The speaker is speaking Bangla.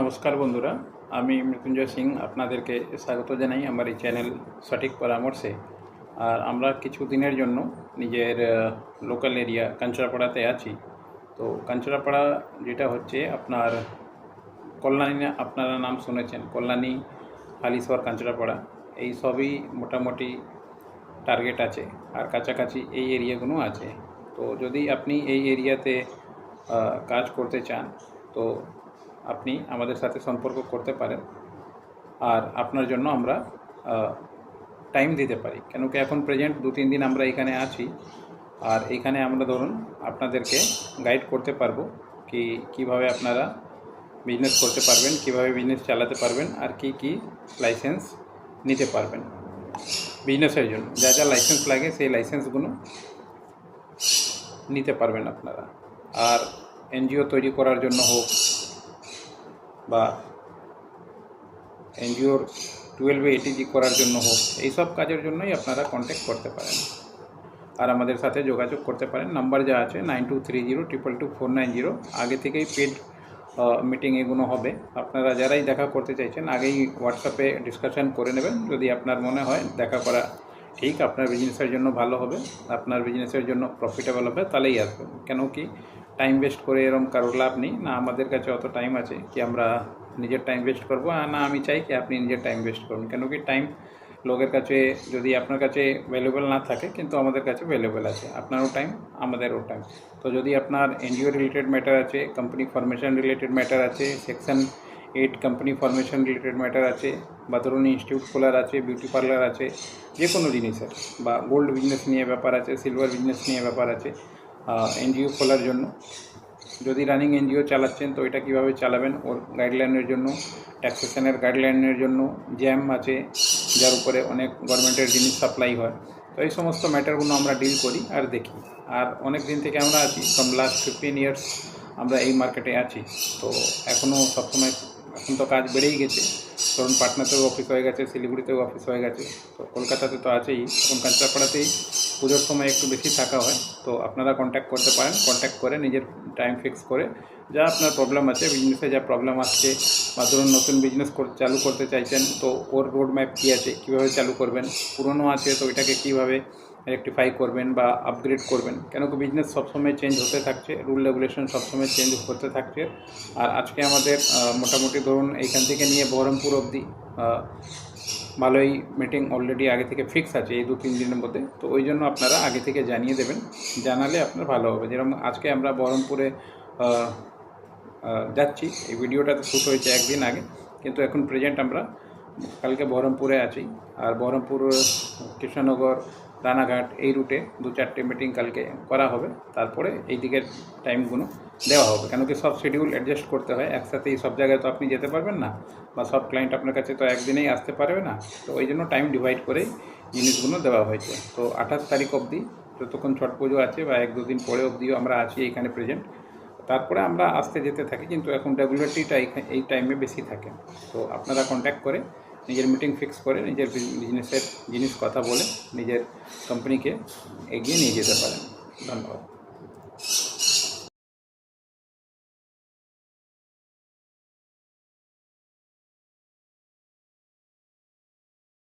নমস্কার বন্ধুরা, আমি মৃত্যুঞ্জয় সিং আপনাদেরকে স্বাগত জানাই আমার এই চ্যানেল সঠিক পরামর্শে। আর আমরা কিছু দিনের জন্য নিজের লোকাল এরিয়া কাঞ্চরাপাড়াতে আছি। তো কাঞ্চরাপাড়া যেটা হচ্ছে আপনার কল্যাণী আপনারা নাম শুনেছেন, কল্যাণী, হালিশহর, কাঞ্চরাপাড়া। এই সবই মোটামুটি টার্গেট আছে আর কাছাকাছি এই এরিয়াগুলো আছে। তো যদি আপনি এই এরিয়াতে কাজ করতে চান, তো আপনি আমাদের সাথে সম্পর্ক করতে পারেন। আর আপনার জন্য আমরা টাইম দিতে পারি। কেন কি এখন প্রেজেন্ট দু, তিন দিন আমরা এখানে আছি। আর এখানে আমরা ধরুন আপনাদেরকে গাইড করতে পারব কি, কীভাবে আপনারা বিজনেস করতে পারবেন, কীভাবে বিজনেস চালাতে পারবেন, আর কি কি লাইসেন্স নিতে পারবেন। বিজনেসের জন্য, যা যা লাইসেন্স লাগে সেই লাইসেন্সগুলো নিতে পারবেন আপনারা। আর এনজিও তৈরি করার জন্য হোক বা এনজিওর টুয়েলভে এটিজি করার জন্য হোক, এইসব কাজের জন্যই আপনারা কন্ট্যাক্ট করতে পারেন। আর আমাদের সাথে যোগাযোগ করতে পারেন। নাম্বার যা আছে nine two three zero triple two four nine zero আগে থেকেই পেড মিটিং এগুলো হবে। আপনারা যারাই দেখা করতে চাইছেন, আগেই হোয়াটসঅ্যাপে ডিসকাশন করে নেবেন। যদি আপনার মনে হয় দেখা করা ঠিক, আপনার বিজনেসের জন্য ভালো হবে, আপনার বিজনেসের জন্য প্রফিটেবল হবে, তাহলেই আসবেন। কেন কি টাইম ওয়েস্ট করে এরকম কারোর লাভ নেই। না, আমাদের কাছে অত টাইম আছে কি আমরা নিজের টাইম ওয়েস্ট করব? না, আমি চাই কি আপনি নিজের টাইম ওয়েস্ট করুন। কেন কি টাইম লোকের কাছে যদি আপনার কাছে ভ্যালুয়েবল না থাকে, কিন্তু আমাদের কাছে ভ্যালুয়েবল আছে। আপনারও টাইম আমাদেরও টাইম তো যদি আপনার এনজিও রিলেটেড ম্যাটার আছে কোম্পানি ফরমেশন রিলেটেড ম্যাটার আছে section eight company formation related matter আছে, বা ধরুন ইনস্টিটিউট খোলার আছে বিউটি পার্লার আছে, যে কোনো জিনিসের, বা গোল্ড বিজনেস নিয়ে ব্যাপার আছে সিলভার বিজনেস নিয়ে ব্যাপার আছে এনজিও খোলার জন্য। যদি রানিং এনজিও চালাচ্ছেন, তো এটা কীভাবে চালাবেন? ওর গাইডলাইনের জন্য ট্যাক্সেশনের গাইডলাইনের জন্য জ্যাম আছে, যার উপরে অনেক গভর্নমেন্টের জিনিস সাপ্লাই হয়। তো এই সমস্ত ম্যাটারগুলো আমরা ডিল করি আর দেখি। আর অনেক দিন থেকে আমরা আছি ফ্রম লাস্ট ফিফটিন ইয়ার্স আমরা এই মার্কেটে আছি। তো এখনও সবসময়, এখন তো কাজ বেড়েই গেছে। ধরুন পাটনাতেও অফিস হয়ে গেছে, শিলিগুড়িতেও অফিস হয়ে গেছে, তো কলকাতাতে তো আছেই। এখন কাঁচরাপাড়াতেই পুজোর সময় একটু বেশি থাকা হয়, তো আপনারা কন্ট্যাক্ট করতে পারেন কন্ট্যাক্ট করে নিজের টাইম ফিক্স করে যা আপনার প্রবলেম আছে বিজনেসে যা প্রবলেম আসছে বা ধরুন নতুন বিজনেস চালু করতে চাইছেন, তো ওর রোড ম্যাপ কী আছে, কীভাবে চালু করবেন, পুরনো আছে তো এটাকে কীভাবে রেক্টিফাই করবেন বা আপগ্রেড করবেন, কেন কি বিজনেস সবসময় চেঞ্জ হতে থাকছে রুল রেগুলেশন সবসময় চেঞ্জ হতে থাকছে। আর আজকে আমাদের মোটামুটি ধরুন এইখান থেকে নিয়ে বহরমপুর অবধি ভালোই মিটিং অলরেডি আগে থেকে ফিক্স আছে এই দু তিন দিনের মধ্যে। তো ওই জন্য আপনারা আগে থেকে জানিয়ে দেবেন, জানালে আপনার ভালো হবে। যেরকম আজকে আমরা বহরমপুরে যাচ্ছি, এই ভিডিওটা তো শুট হয়েছে একদিন আগে, কিন্তু এখন প্রেজেন্ট আমরা কালকে বহরমপুরে আছি। আর বহরমপুর, কৃষ্ণনগর রানাঘাট এই রুটে দু চারটে মিটিং কালকে করা হবে। তারপরে এই দিকের টাইমগুলো দেওয়া হবে। কেন কি সব শিডিউল অ্যাডজাস্ট করতে হয়। একসাথে এই সব জায়গায় তো আপনি যেতে পারবেন না বা সব ক্লায়েন্ট আপনার কাছে তো একদিনেই আসতে পারবে না। তো ওই জন্য টাইম ডিভাইড করেই জিনিসগুলো দেওয়া হয়েছে। তো আঠাশ তারিখ অবধি যতক্ষণ ছট পুজো আছে বা এক দুদিন পরে অবধিও আমরা আছি এখানে প্রেজেন্ট তারপরে আমরা আসতে যেতে থাকি। কিন্তু এখন রেগুলারিটিটা এই টাইমে বেশি থাকে। তো আপনারা কন্ট্যাক্ট করে নিজের মিটিং ফিক্স করে নিজের বিজনেসের জিনিস কথা বলে নিজের কোম্পানিকে এগিয়ে নিয়ে যেতে পারেন। ধন্যবাদ।